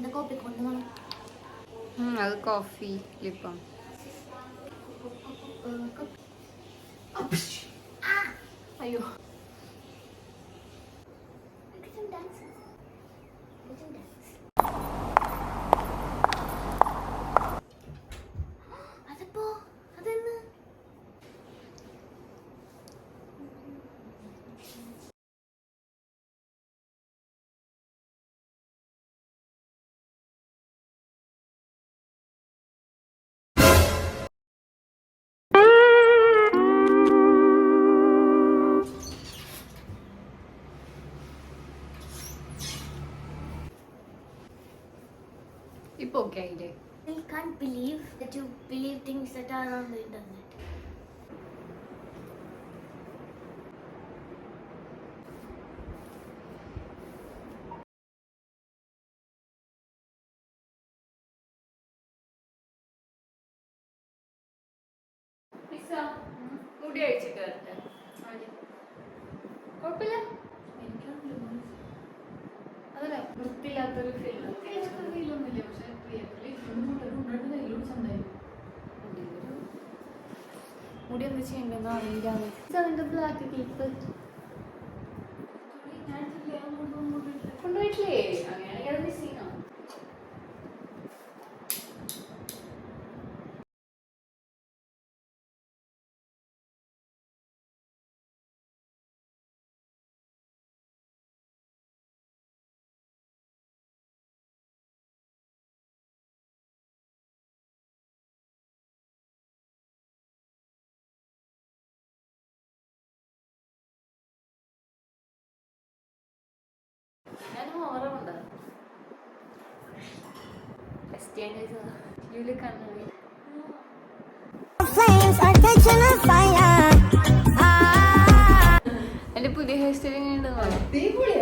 എന്റെ കോപ്പി കൊണ്ട് അത് കോഫി ലിപ്പം. അയ്യോ. അതപ്പോ ഇപ്പോ ഓക്കേ ആയില്ലേ? I believe that you believe things that are on the internet എനിക്കാണെങ്കിലും അതല്ല? വൃത്തിയില്ലാത്തൊരു ഫീൽ മുടി എന്ത് ചെയ്യണ്ടെന്ന് അറിയില്ല. ബ്ലാക്ക് ഞാൻ ഓർമ്മ യൂലി കണ്ണാടി Flames are catching a fire. Ah. എന്റെ പുതിയ ഹെയർ അടിപൊളി വിളിച്ച്